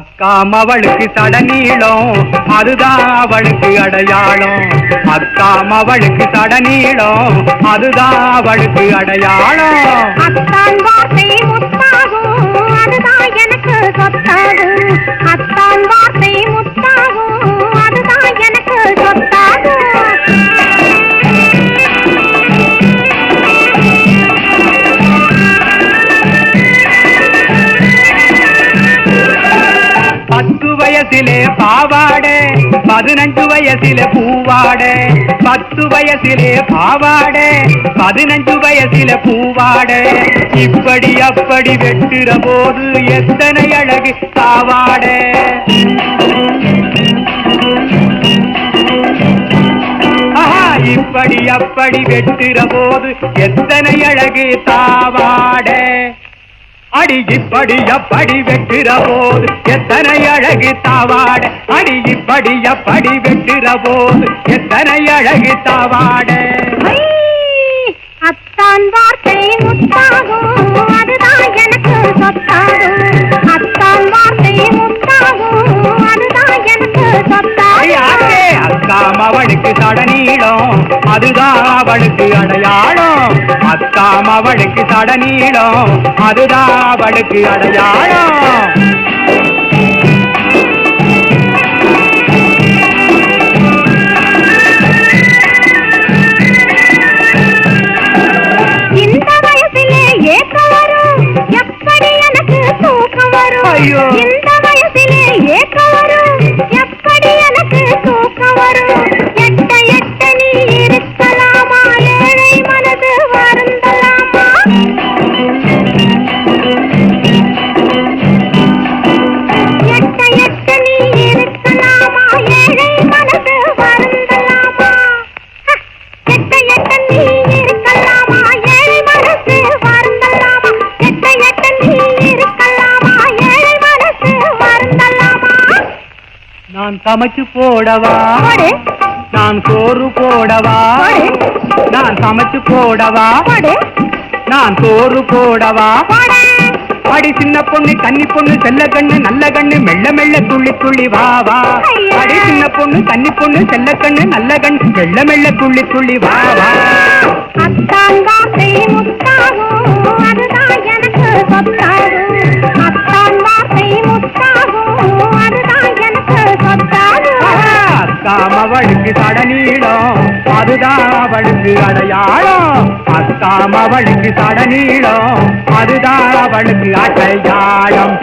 அக்காம் அவளுக்கு சடநீளம் அதுதான் அவளுக்கு அடையாளம். அக்காம் அவளுக்கு சடநீளம் அதுதான் அவளுக்கு அடையாளம். அத்தான் வார்த்தை முத்தாகும். அதுதான் எனக்கு சொத்தாகும். வயசிலே பாவாடே பதினஞ்சு வயசிலே பூவாடே பத்து வயசிலே பாவாடே பதினஞ்சு வயசிலே பூவாடே. இப்படி அப்படி வெட்டுற போது எத்தனை அழகு தாவாடே இப்படி அப்படி வெட்டுற போது எத்தனை அழகு தாவாடே அடி இப்படி அப்படி வெட்டுற போது எத்தனை அழகு தாவாட? அடி இப்படி அப்படி வெட்டுற போது எத்தனை அழகு தாவாட? அத்தான் வார்த்தை முத்தாகும் அவளுக்கு தடநீளம் அதுதான் அவளுக்கு அடையாளம். அக்காம் அவளுக்கு தடநீளம் அதுதான் அவளுக்கு அடையாளம். ஐயோ. இந்த வயசிலே ஏக்கம் வரும் எப்படி எனக்கு தூக்கம் வரும்? நான் சமைச்சு போடவா? போடு. நான் சோறு போடவா? போடு. நான் சமைச்சு போடவா? போடு. நான் சோறு போடவா? போடு. அடி சின்ன பொண்ணு கன்னி பொண்ணு செல்ல கண்ணு நல்ல கண்ணு மெல்ல மெல்ல துள்ளி துள்ளி வா வா. அடி சின்ன பொண்ணு கன்னி பொண்ணு செல்ல கண்ணு நல்ல கண்ணு மெல்ல மெல்ல துள்ளி துள்ளி வா அத்தாம் அவளுக்கு சடநீளம் அதுதான் அவளுக்கு அடையாளம் அத்தாம் அவளுக்கு சடநீளம் அதுதான் அவளுக்கு அடையாளம்.